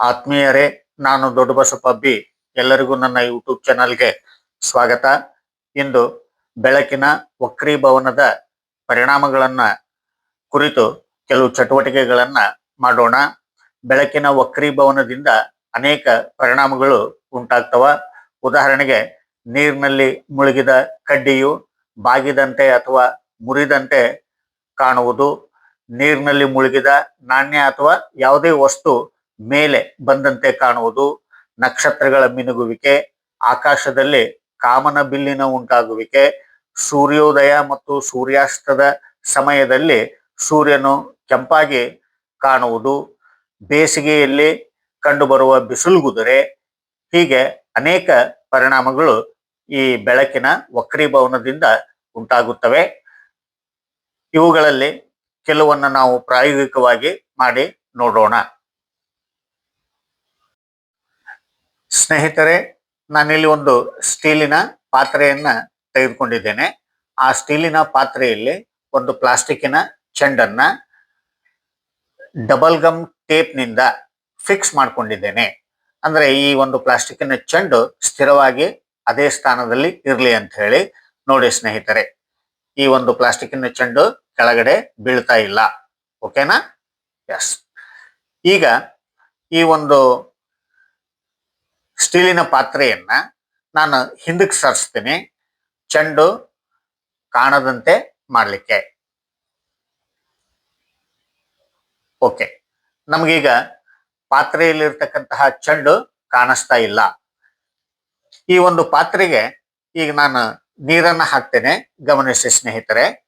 ಆತ್ಮೀಯರೇ, ನಾನು ದೊಡ್ಡಬಸಪ್ಪ ಬಿ. ಎಲ್ಲರಿಗೂ ನನ್ನ ಯೂಟ್ಯೂಬ್ ಚಾನಲ್ಗೆ ಸ್ವಾಗತ. ಇಂದು ಬೆಳಕಿನ ವಕ್ರೀಭವನದ ಪರಿಣಾಮಗಳನ್ನ ಕುರಿತು ಕೆಲವು ಚಟುವಟಿಕೆಗಳನ್ನ ಮಾಡೋಣ. ಬೆಳಕಿನ ವಕ್ರೀಭವನದಿಂದ ಅನೇಕ ಪರಿಣಾಮಗಳು ಉಂಟಾಗ್ತವ. ಉದಾಹರಣೆಗೆ, ನೀರಿನಲ್ಲಿ ಮುಳುಗಿದ ಕಡ್ಡಿಯು ಬಾಗಿದಂತೆ ಅಥವಾ ಮುರಿದಂತೆ ಕಾಣುವುದು. ನೀರಿನಲ್ಲಿ ಮುಳುಗಿದ ನಾಣ್ಯ ಅಥವಾ ಯಾವುದೇ ವಸ್ತು ಮೇಲೆ ಬಂದಂತೆ ಕಾಣುವುದು ನಕ್ಷತ್ರಗಳ ಮಿನುಗುವಿಕೆ, ಆಕಾಶದಲ್ಲಿ ಕಾಮನ ಬಿಲ್ಲಿನ ಉಂಟಾಗುವಿಕೆ, ಸೂರ್ಯೋದಯ ಮತ್ತು ಸೂರ್ಯಾಸ್ತದ ಸಮಯದಲ್ಲಿ ಸೂರ್ಯನು ಕೆಂಪಾಗಿ ಕಾಣುವುದು, ಬೇಸಿಗೆಯಲ್ಲಿ ಕಂಡುಬರುವ ಬಿಸಿಲುಗುದುರೆ. ಹೀಗೆ ಅನೇಕ ಪರಿಣಾಮಗಳು ಈ ಬೆಳಕಿನ ವಕ್ರೀಭವನದಿಂದ ಉಂಟಾಗುತ್ತವೆ. ಇವುಗಳಲ್ಲಿ ಕೆಲವನ್ನ ನಾವು ಪ್ರಾಯೋಗಿಕವಾಗಿ ಮಾಡಿ ನೋಡೋಣ. ಸ್ನೇಹಿತರೆ, ನಾನಿಲ್ಲಿ ಒಂದು ಸ್ಟೀಲಿನ ಪಾತ್ರೆಯನ್ನ ತೆಗೆದುಕೊಂಡಿದ್ದೇನೆ. ಆ ಸ್ಟೀಲಿನ ಪಾತ್ರೆಯಲ್ಲಿ ಒಂದು ಪ್ಲಾಸ್ಟಿಕ್ಕಿನ ಚೆಂಡನ್ನ ಡಬಲ್ ಗಮ್ ಟೇಪ್ನಿಂದ ಫಿಕ್ಸ್ ಮಾಡ್ಕೊಂಡಿದ್ದೇನೆ. ಅಂದ್ರೆ ಈ ಒಂದು ಪ್ಲಾಸ್ಟಿಕ್ಕಿನ ಚೆಂಡು ಸ್ಥಿರವಾಗಿ ಅದೇ ಸ್ಥಾನದಲ್ಲಿ ಇರಲಿ ಅಂತ ಹೇಳಿ ನೋಡಿ ಸ್ನೇಹಿತರೆ, ಈ ಒಂದು ಪ್ಲಾಸ್ಟಿಕ್ಕಿನ ಚೆಂಡು ಕೆಳಗಡೆ ಬೀಳ್ತಾ ಇಲ್ಲ. ಓಕೆನಾ? ಎಸ್ ಈಗ ಈ ಒಂದು ಸ್ಟೀಲಿನ ಪಾತ್ರೆಯನ್ನ ನಾನು ಹಿಂದಕ್ಕೆ ಸರಿಸ್ತೀನಿ. ಚೆಂಡು ಕಾಣದಂತೆ ಮಾಡಲಿಕ್ಕೆ. ಓಕೆ. ನಮಗೀಗ ಪಾತ್ರೆಯಲ್ಲಿರ್ತಕ್ಕಂತಹ ಚೆಂಡು ಕಾಣಿಸ್ತಾ ಇಲ್ಲ. ಈ ಒಂದು ಪಾತ್ರೆಗೆ ಈಗ ನಾನು ನೀರನ್ನ ಹಾಕ್ತೇನೆ. ಗಮನಿಸಿ ಸ್ನೇಹಿತರೆ.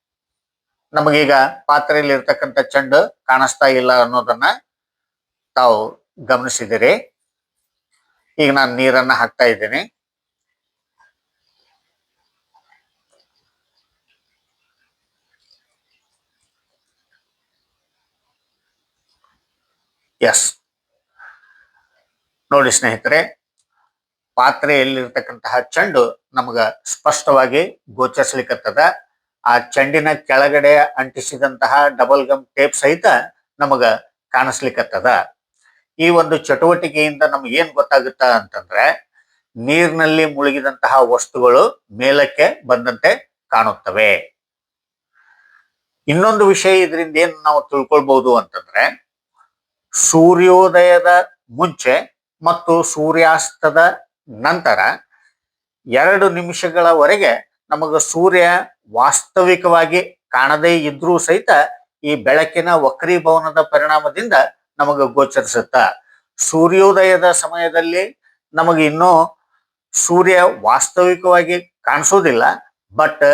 ನಮಗೀಗ ಪಾತ್ರೆಯಲ್ಲಿ ಇರ್ತಕ್ಕಂಥ ಚೆಂಡು ಕಾಣಿಸ್ತಾ ಇಲ್ಲ ಅನ್ನೋದನ್ನ ತಾವು ಗಮನಿಸಿದಿರಿ. ಈಗ ನಾನು ನೀರನ್ನ ಹಾಕ್ತಾ ಇದ್ದೀನಿ. ಎಸ್ ನೋಡಿ ಸ್ನೇಹಿತರೆ, ಪಾತ್ರೆಯಲ್ಲಿರ್ತಕ್ಕಂತಹ ಚೆಂಡು ನಮಗ ಸ್ಪಷ್ಟವಾಗಿ ಗೋಚರಿಸ್ಲಿಕ್ಕತ್ತದ ಆ ಚೆಂಡಿನ ಕೆಳಗಡೆ ಅಂಟಿಸಿದಂತಹ ಡಬಲ್ ಗಮ್ ಟೇಪ್ ಸಹಿತ ನಮಗ ಕಾಣಿಸ್ಲಿಕ್ಕತ್ತದ ಈ ಒಂದು ಚಟುವಟಿಕೆಯಿಂದ ನಮ್ಗೆ ಏನ್ ಗೊತ್ತಾಗುತ್ತ ಅಂತಂದ್ರೆ, ನೀರಿನಲ್ಲಿ ಮುಳುಗಿದಂತಹ ವಸ್ತುಗಳು ಮೇಲಕ್ಕೆ ಬಂದಂತೆ ಕಾಣುತ್ತವೆ. ಇನ್ನೊಂದು ವಿಷಯ ಇದರಿಂದ ಏನ್ ನಾವು ತಿಳ್ಕೊಳ್ಬಹುದು ಅಂತಂದ್ರೆ, ಸೂರ್ಯೋದಯದ ಮುಂಚೆ ಮತ್ತು ಸೂರ್ಯಾಸ್ತದ ನಂತರ ಎರಡು ನಿಮಿಷಗಳವರೆಗೆ ನಮಗ ಸೂರ್ಯ ವಾಸ್ತವಿಕವಾಗಿ ಕಾಣದೇ ಇದ್ರೂ ಸಹಿತ ಈ ಬೆಳಕಿನ ವಕ್ರೀಭವನದ ಪರಿಣಾಮದಿಂದ ನಮಗ ಗೋಚರಿಸುತ್ತ? ಸೂರ್ಯೋದಯದ ಸಮಯದಲ್ಲಿ ನಮಗೆ ಇನ್ನೂ ಸೂರ್ಯ ವಾಸ್ತವಿಕವಾಗಿ ಕಾಣಿಸೋದಿಲ್ಲ. ಬಟ್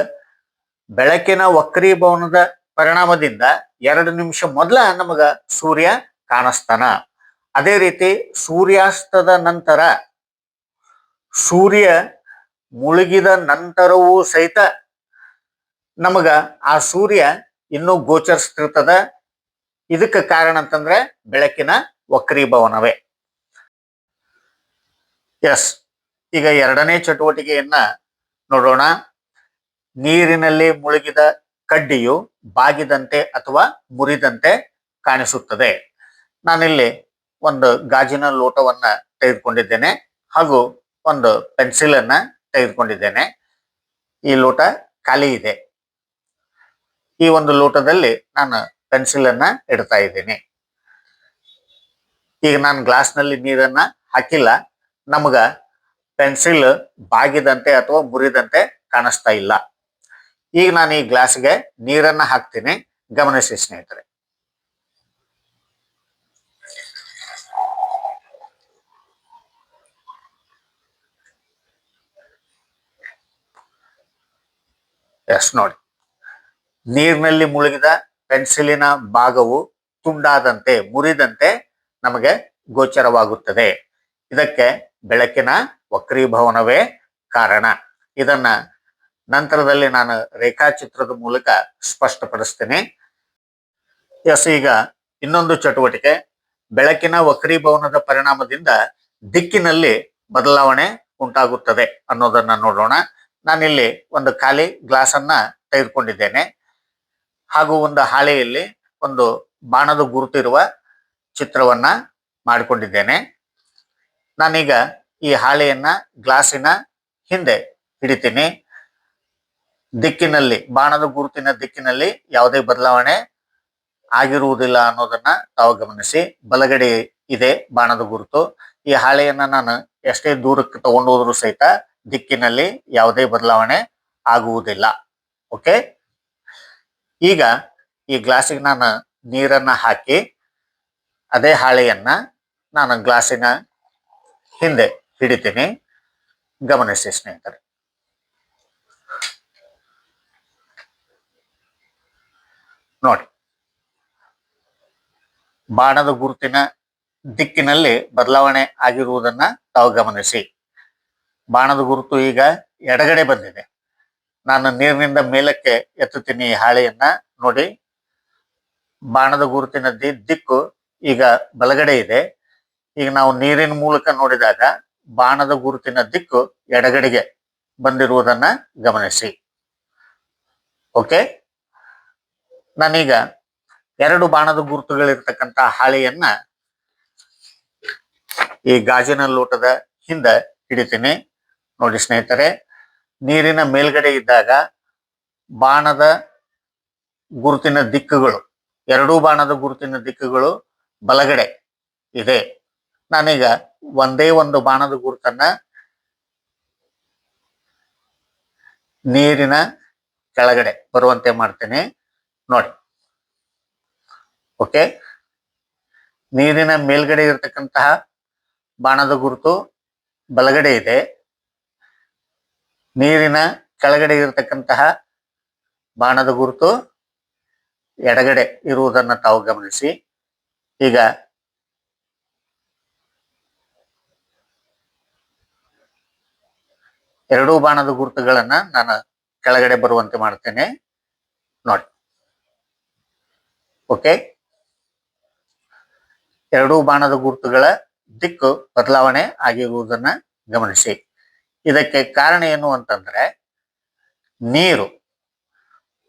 ಬೆಳಕಿನ ವಕ್ರೀಭವನದ ಪರಿಣಾಮದಿಂದ ಎರಡು ನಿಮಿಷ ಮೊದಲ ನಮಗ ಸೂರ್ಯ ಕಾಣಿಸ್ತಾನ. ಅದೇ ರೀತಿ ಸೂರ್ಯಾಸ್ತದ ನಂತರ ಸೂರ್ಯ ಮುಳುಗಿದ ನಂತರವೂ ಸಹಿತ ನಮಗ ಆ ಸೂರ್ಯ ಇನ್ನೂ ಗೋಚರಿಸ್ತಿರ್ತದ. ಇದಕ್ಕೆ ಕಾರಣ ಅಂತಂದ್ರೆ ಬೆಳಕಿನ ವಕ್ರೀಭವನವೇ. ಎಸ್, ಈಗ ಎರಡನೇ ಚಟುವಟಿಕೆಯನ್ನ ನೋಡೋಣ. ನೀರಿನಲ್ಲಿ ಮುಳುಗಿದ ಕಡ್ಡಿಯು ಬಾಗಿದಂತೆ ಅಥವಾ ಮುರಿದಂತೆ ಕಾಣಿಸುತ್ತದೆ. ನಾನಿಲ್ಲಿ ಒಂದು ಗಾಜಿನ ಲೋಟವನ್ನ ತೆಗೆದುಕೊಂಡಿದ್ದೇನೆ ಹಾಗೂ ಒಂದು ಪೆನ್ಸಿಲ್ ಅನ್ನ ತೆಗೆದುಕೊಂಡಿದ್ದೇನೆ. ಈ ಲೋಟ ಖಾಲಿ ಇದೆ. ಈ ಒಂದು ಲೋಟದಲ್ಲಿ ನಾನು ಪೆನ್ಸಿಲ್ ಅನ್ನ ಇಡ್ತಾ ಇದ್ದೀನಿ. ಈಗ ನಾನು ಗ್ಲಾಸ್ನಲ್ಲಿ ನೀರನ್ನ ಹಾಕಿಲ್ಲ. ನಮಗ ಪೆನ್ಸಿಲ್ ಬಾಗಿದಂತೆ ಅಥವಾ ಮುರಿದಂತೆ ಕಾಣಿಸ್ತಾ ಇಲ್ಲ. ಈಗ ನಾನು ಈ ಗ್ಲಾಸ್ಗೆ ನೀರನ್ನ ಹಾಕ್ತೀನಿ. ಗಮನಿಸಿ ಸ್ನೇಹಿತರೆ. ಎಸ್ ನೋಡಿ. ನೀರಿನಲ್ಲಿ ಮುಳುಗಿದ ಪೆನ್ಸಿಲಿನ ಭಾಗವು ತುಂಡಾದಂತೆ, ಮುರಿದಂತೆ ನಮಗೆ ಗೋಚರವಾಗುತ್ತದೆ. ಇದಕ್ಕೆ ಬೆಳಕಿನ ವಕ್ರೀಭವನವೇ ಕಾರಣ. ಇದನ್ನ ನಂತರದಲ್ಲಿ ನಾನು ರೇಖಾಚಿತ್ರದ ಮೂಲಕ ಸ್ಪಷ್ಟಪಡಿಸ್ತೀನಿ. ಎಸ್, ಈಗ ಇನ್ನೊಂದು ಚಟುವಟಿಕೆ. ಬೆಳಕಿನ ವಕ್ರೀಭವನದ ಪರಿಣಾಮದಿಂದ ದಿಕ್ಕಿನಲ್ಲಿ ಬದಲಾವಣೆ ಉಂಟಾಗುತ್ತದೆ ಅನ್ನೋದನ್ನ ನೋಡೋಣ. ನಾನಿಲ್ಲಿ ಒಂದು ಖಾಲಿ ಗ್ಲಾಸ್ ಅನ್ನ ತೆಗೆದುಕೊಂಡಿದ್ದೇನೆ. ಹಾಗೂ ಒಂದು ಹಾಳೆಯಲ್ಲಿ ಒಂದು ಬಾಣದ ಗುರುತಿರುವ ಚಿತ್ರವನ್ನ ಮಾಡಿಕೊಂಡಿದ್ದೇನೆ. ನಾನೀಗ ಈ ಹಾಳೆಯನ್ನ ಗ್ಲಾಸಿನ ಹಿಂದೆ ಹಿಡಿತೀನಿ. ದಿಕ್ಕಿನಲ್ಲಿ, ಬಾಣದ ಗುರುತಿನ ದಿಕ್ಕಿನಲ್ಲಿ ಯಾವುದೇ ಬದಲಾವಣೆ ಆಗಿರುವುದಿಲ್ಲ ಅನ್ನೋದನ್ನ ತಾವು ಗಮನಿಸಿ. ಬಲಗಡೆ ಇದೆ ಬಾಣದ ಗುರುತು. ಈ ಹಾಳೆಯನ್ನ ನಾನು ಎಷ್ಟೇ ದೂರಕ್ಕೆ ತಗೊಂಡು ಸಹಿತ ದಿಕ್ಕಿನಲ್ಲಿ ಯಾವುದೇ ಬದಲಾವಣೆ ಆಗುವುದಿಲ್ಲ. ಓಕೆ? ಈಗ ಈ ಗ್ಲಾಸಿಗೆ ನಾನು ನೀರನ್ನ ಹಾಕಿ, ಅದೇ ಹಾಳೆಯನ್ನ ನಾನು ಗ್ಲಾಸಿನ ಹಿಂದೆ ಹಿಡಿತೀನಿ. ಗಮನಿಸಿ ಸ್ನೇಹಿತರೆ. ನೋಡಿ. ಬಾಣದ ಗುರುತಿನ ದಿಕ್ಕಿನಲ್ಲಿ ಬದಲಾವಣೆ ಆಗಿರುವುದನ್ನ ತಾವು ಗಮನಿಸಿ. ಬಾಣದ ಗುರುತು ಈಗ ಎಡಗಡೆ ಬಂದಿದೆ. ನಾನು ನೀರಿನಿಂದ ಮೇಲಕ್ಕೆ ಎತ್ತುತ್ತೀನಿ ಈ ಹಾಳೆಯನ್ನ ನೋಡಿ. ಬಾಣದ ಗುರುತಿನ ದಿಕ್ಕು ಈಗ ಬಲಗಡೆ ಇದೆ. ಈಗ ನಾವು ನೀರಿನ ಮೂಲಕ ನೋಡಿದಾಗ ಬಾಣದ ಗುರುತಿನ ದಿಕ್ಕು ಎಡಗಡೆಗೆ ಬಂದಿರುವುದನ್ನ ಗಮನಿಸಿ. ಓಕೆ? ನಾನೀಗ ಎರಡು ಬಾಣದ ಗುರುತುಗಳಿರ್ತಕ್ಕಂತ ಹಾಳೆಯನ್ನ ಈ ಗಾಜಿನ ಲೋಟದ ಹಿಂದ ಹಿಡಿತೀನಿ ನೋಡಿ ಸ್ನೇಹಿತರೆ ನೀರಿನ ಮೇಲ್ಗಡೆ ಇದ್ದಾಗ ಬಾಣದ ಗುರುತಿನ ದಿಕ್ಕುಗಳು, ಎರಡೂ ಬಾಣದ ಗುರುತಿನ ದಿಕ್ಕುಗಳು ಬಲಗಡೆ ಇದೆ. ನಾನೀಗ ಒಂದೇ ಒಂದು ಬಾಣದ ಗುರುತನ್ನ ನೀರಿನ ಕೆಳಗಡೆ ಬರುವಂತೆ ಮಾಡ್ತೇನೆ. ನೋಡಿ. ಓಕೆ? ನೀರಿನ ಮೇಲ್ಗಡೆ ಇರತಕ್ಕಂತಹ ಬಾಣದ ಗುರುತು ಬಲಗಡೆ ಇದೆ. ನೀರಿನ ಕೆಳಗಡೆ ಇರತಕ್ಕಂತಹ ಬಾಣದ ಗುರುತು ಎಡಗಡೆ ಇರುವುದನ್ನು ತಾವು ಗಮನಿಸಿ. ಈಗ ಎರಡೂ ಬಾಣದ ಗುರುತುಗಳನ್ನ ನಾನು ಕೆಳಗಡೆ ಬರುವಂತೆ ಮಾಡ್ತೇನೆ. ನೋಡಿ. ಓಕೆ. ಎರಡೂ ಬಾಣದ ಗುರುತುಗಳ ದಿಕ್ಕು ಬದಲಾವಣೆ ಆಗಿರುವುದನ್ನ ಗಮನಿಸಿ. ಇದಕ್ಕೆ ಕಾರಣ ಏನು ಅಂತಂದ್ರೆ ನೀರು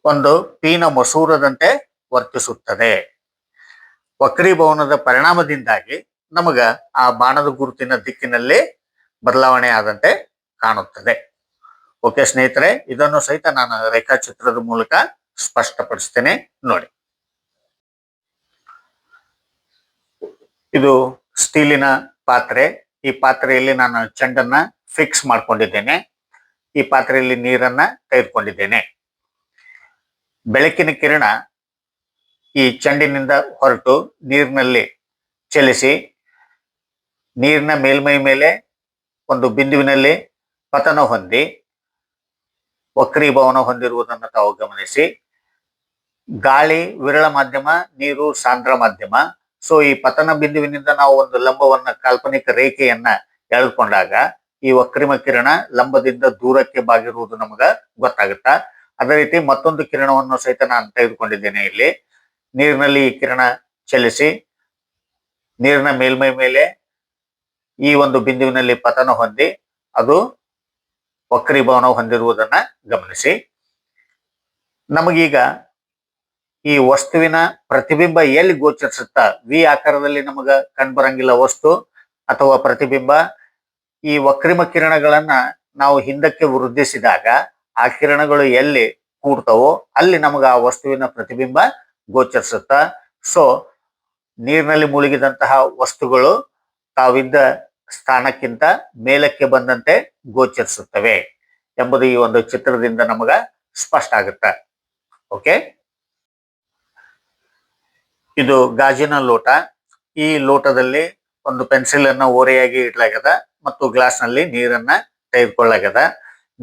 ಒಂದು ಪೀನ ಮಸೂರದಂತೆ ವರ್ತಿಸುತ್ತದೆ. ವಕ್ರೀಭವನದ ಪರಿಣಾಮದಿಂದಾಗಿ ನಮಗ ಆ ಬಾಣದ ಗುರುತಿನ ದಿಕ್ಕಿನಲ್ಲಿ ಬದಲಾವಣೆ ಆದಂತೆ ಕಾಣುತ್ತದೆ. ಓಕೆ ಸ್ನೇಹಿತರೆ, ಇದನ್ನು ಸಹಿತ ನಾನು ರೇಖಾಚಿತ್ರದ ಮೂಲಕ ಸ್ಪಷ್ಟಪಡಿಸ್ತೇನೆ. ನೋಡಿ. ಇದು ಸ್ಟೀಲಿನ ಪಾತ್ರೆ. ಈ ಪಾತ್ರೆಯಲ್ಲಿ ನಾನು ಚೆಂಡನ್ನ ಫಿಕ್ಸ್ ಮಾಡ್ಕೊಂಡಿದ್ದೇನೆ. ಈ ಪಾತ್ರೆಯಲ್ಲಿ ನೀರನ್ನ ತೆಗೆದುಕೊಂಡಿದ್ದೇನೆ. ಬೆಳಕಿನ ಕಿರಣ ಈ ಚೆಂಡಿನಿಂದ ಹೊರಟು ನೀರಿನಲ್ಲಿ ಚಲಿಸಿ ನೀರಿನ ಮೇಲ್ಮೈ ಮೇಲೆ ಒಂದು ಬಿಂದುವಿನಲ್ಲಿ ಪತನ ಹೊಂದಿ ವಕ್ರೀಭವನ ಹೊಂದಿರುವುದನ್ನು ತಾವು ಗಮನಿಸಿ. ಗಾಳಿ, ವಿರಳ ಮಾಧ್ಯಮ, ನೀರು, ಸಾಂದ್ರ ಮಾಧ್ಯಮ. ಸೊ ಈ ಪತನ ಬಿಂದುವಿನಿಂದ ನಾವು ಒಂದು ಲಂಬವನ್ನ ಕಾಲ್ಪನಿಕ ರೇಖೆಯನ್ನ ಎಳೆದುಕೊಂಡಾಗ ಈ ವಕ್ರಿಮ ಕಿರಣ ಲಂಬದಿಂದ ದೂರಕ್ಕೆ ಬಾಗಿರುವುದು ನಮಗ ಗೊತ್ತಾಗುತ್ತ? ಅದೇ ರೀತಿ ಮತ್ತೊಂದು ಕಿರಣವನ್ನು ಸಹಿತ ನಾನು ತೆಗೆದುಕೊಂಡಿದ್ದೇನೆ ಇಲ್ಲಿ. ನೀರಿನಲ್ಲಿ ಈ ಕಿರಣ ಚಲಿಸಿ, ನೀರಿನ ಮೇಲ್ಮೈ ಮೇಲೆ ಈ ಒಂದು ಬಿಂದುವಿನಲ್ಲಿ ಪತನ ಹೊಂದಿ, ಅದು ವಕ್ರೀಭವನ ಹೊಂದಿರುವುದನ್ನ ಗಮನಿಸಿ. ನಮಗೀಗ ಈ ವಸ್ತುವಿನ ಪ್ರತಿಬಿಂಬ ಎಲ್ಲಿ ಗೋಚರಿಸುತ್ತಾ? ವಿ ಆಕಾರದಲ್ಲಿ ನಮಗ ಕಂಡುಬರಂಗಿಲ್ಲ ವಸ್ತು ಅಥವಾ ಪ್ರತಿಬಿಂಬ. ಈ ವಕ್ರಿಮ ಕಿರಣಗಳನ್ನ ನಾವು ಹಿಂದಕ್ಕೆ ವೃದ್ಧಿಸಿದಾಗ ಆ ಕಿರಣಗಳು ಎಲ್ಲಿ ಕೂಡ್ತವೋ ಅಲ್ಲಿ ನಮಗೆ ಆ ವಸ್ತುವಿನ ಪ್ರತಿಬಿಂಬ ಗೋಚರಿಸುತ್ತ, ಸೊ ನೀರಿನಲ್ಲಿ ಮುಳುಗಿದಂತಹ ವಸ್ತುಗಳು ತಾವಿದ್ದ ಸ್ಥಾನಕ್ಕಿಂತ ಮೇಲಕ್ಕೆ ಬಂದಂತೆ ಗೋಚರಿಸುತ್ತವೆ ಎಂಬುದು ಈ ಒಂದು ಚಿತ್ರದಿಂದ ನಮಗ ಸ್ಪಷ್ಟ ಆಗುತ್ತೆ. ಓಕೆ? ಇದು ಗಾಜಿನ ಲೋಟ. ಈ ಲೋಟದಲ್ಲಿ ಒಂದು ಪೆನ್ಸಿಲ್ ಅನ್ನ ಓರೆಯಾಗಿ ಇಡ್ಲಾಗ್ಯದ. ಮತ್ತು ಗ್ಲಾಸ್ನಲ್ಲಿ ನೀರನ್ನ ತೆಗೆದುಕೊಳ್ಳಾಗದ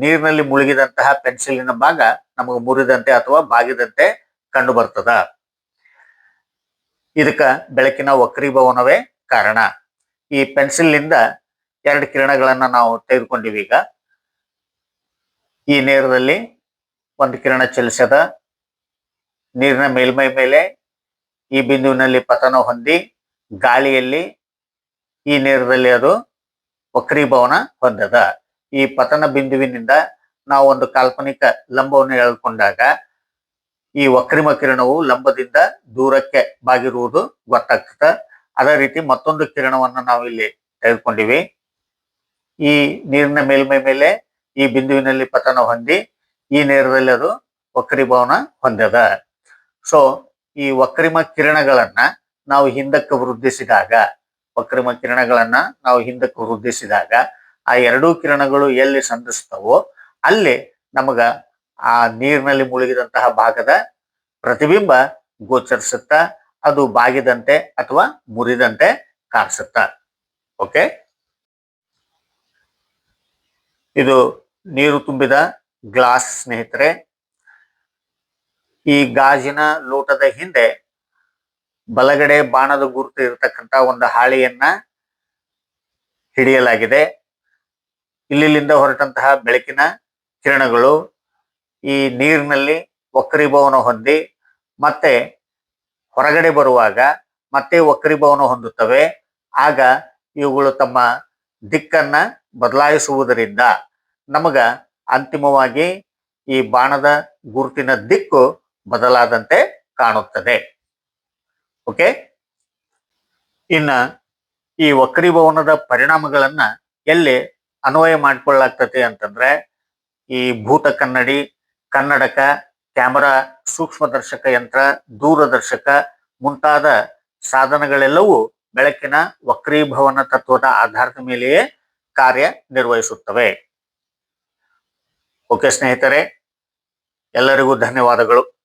ನೀರಿನಲ್ಲಿ ಮುಳುಗಿದಂತಹ ಪೆನ್ಸಿಲಿನ ಭಾಗ ನಮಗೆ ಮುರಿದಂತೆ ಅಥವಾ ಬಾಗಿದಂತೆ ಕಂಡು ಬರ್ತದ. ಇದಕ್ಕ ಬೆಳಕಿನ ವಕ್ರೀಭವನವೇ ಕಾರಣ. ಈ ಪೆನ್ಸಿಲ್ನಿಂದ ಎರಡು ಕಿರಣಗಳನ್ನ ನಾವು ತೆಗೆದುಕೊಂಡಿವಿ ಈಗ. ಈ ನೇರದಲ್ಲಿ ಒಂದು ಕಿರಣ ಚಲಿಸದ. ನೀರಿನ ಮೇಲ್ಮೈ ಮೇಲೆ ಈ ಬಿಂದುವಿನಲ್ಲಿ ಪತನ ಹೊಂದಿ ಗಾಳಿಯಲ್ಲಿ ಈ ನೇರದಲ್ಲಿ ಅದು ವಕ್ರೀಭವನ ಹೊಂದದ. ಈ ಪತನ ಬಿಂದುವಿನಿಂದ ನಾವು ಒಂದು ಕಾಲ್ಪನಿಕ ಲಂಬವನ್ನು ಎಳೆದುಕೊಂಡಾಗ ಈ ವಕ್ರಿಮ ಕಿರಣವು ಲಂಬದಿಂದ ದೂರಕ್ಕೆ ಬಾಗಿರುವುದು ಗೊತ್ತಾಗ್ತದ. ಅದೇ ರೀತಿ ಮತ್ತೊಂದು ಕಿರಣವನ್ನ ನಾವು ಇಲ್ಲಿ ತೆಗೆದುಕೊಂಡಿವಿ. ಈ ನೀರಿನ ಮೇಲ್ಮೈ ಮೇಲೆ ಈ ಬಿಂದುವಿನಲ್ಲಿ ಪತನ ಹೊಂದಿ ಈ ನೇರದಲ್ಲಿ ಅದು ವಕ್ರೀಭವನ ಹೊಂದದ. ಸೊ ಈ ವಕ್ರಿಮ ಕಿರಣಗಳನ್ನ ನಾವು ಹಿಂದಕ್ಕೆ ವೃದ್ಧಿಸಿದಾಗ ವಕ್ರಿಮ ಕಿರಣಗಳನ್ನ ನಾವು ಹಿಂದಕ್ಕೆ ವೃದ್ಧಿಸಿದಾಗ ಆ ಎರಡೂ ಕಿರಣಗಳು ಎಲ್ಲಿ ಸಂಧಿಸ್ತವೋ ಅಲ್ಲಿ ನಮಗ ಆ ನೀರಿನಲ್ಲಿ ಮುಳುಗಿದಂತಹ ಭಾಗದ ಪ್ರತಿಬಿಂಬ ಗೋಚರಿಸುತ್ತ ಅದು ಬಾಗಿದಂತೆ ಅಥವಾ ಮುರಿದಂತೆ ಕಾಣಿಸುತ್ತ. ಓಕೆ ಇದು ನೀರು ತುಂಬಿದ ಗ್ಲಾಸ್ ಸ್ನೇಹಿತರೆ, ಈ ಗಾಜಿನ ಲೋಟದ ಹಿಂದೆ ಬಲಗಡೆ ಬಾಣದ ಗುರುತು ಇರತಕ್ಕಂತ ಒಂದು ಹಾಳೆಯನ್ನ ಹಿಡಿಯಲಾಗಿದೆ. ಇಲ್ಲಿಂದ ಹೊರಟಂತಹ ಬೆಳಕಿನ ಕಿರಣಗಳು ಈ ನೀರಿನಲ್ಲಿ ವಕ್ರೀಭವನ ಹೊಂದಿ ಮತ್ತೆ ಹೊರಗಡೆ ಬರುವಾಗ ಮತ್ತೆ ವಕ್ರೀಭವನ ಹೊಂದುತ್ತವೆ. ಆಗ ಇವುಗಳು ತಮ್ಮ ದಿಕ್ಕನ್ನ ಬದಲಾಯಿಸುವುದರಿಂದ ನಮಗ ಅಂತಿಮವಾಗಿ ಈ ಬಾಣದ ಗುರುತಿನ ದಿಕ್ಕು ಬದಲಾದಂತೆ ಕಾಣುತ್ತದೆ. ಓಕೆ? ಇನ್ನ ಈ ವಕ್ರೀಭವನದ ಪರಿಣಾಮಗಳನ್ನ ಎಲ್ಲಿ ಅನ್ವಯ ಮಾಡಿಕೊಳ್ಳಾಗ್ತದೆ ಅಂತಂದ್ರೆ, ಈ ಭೂತ ಕನ್ನಡಿ, ಕನ್ನಡಕ, ಕ್ಯಾಮರಾ ಸೂಕ್ಷ್ಮದರ್ಶಕ ಯಂತ್ರ, ದೂರದರ್ಶಕ ಮುಂತಾದ ಸಾಧನಗಳೆಲ್ಲವೂ ಬೆಳಕಿನ ವಕ್ರೀಭವನ ತತ್ವದ ಆಧಾರದ ಮೇಲೆಯೇ ಕಾರ್ಯ ನಿರ್ವಹಿಸುತ್ತವೆ. ಓಕೆ ಸ್ನೇಹಿತರೆ, ಎಲ್ಲರಿಗೂ ಧನ್ಯವಾದಗಳು.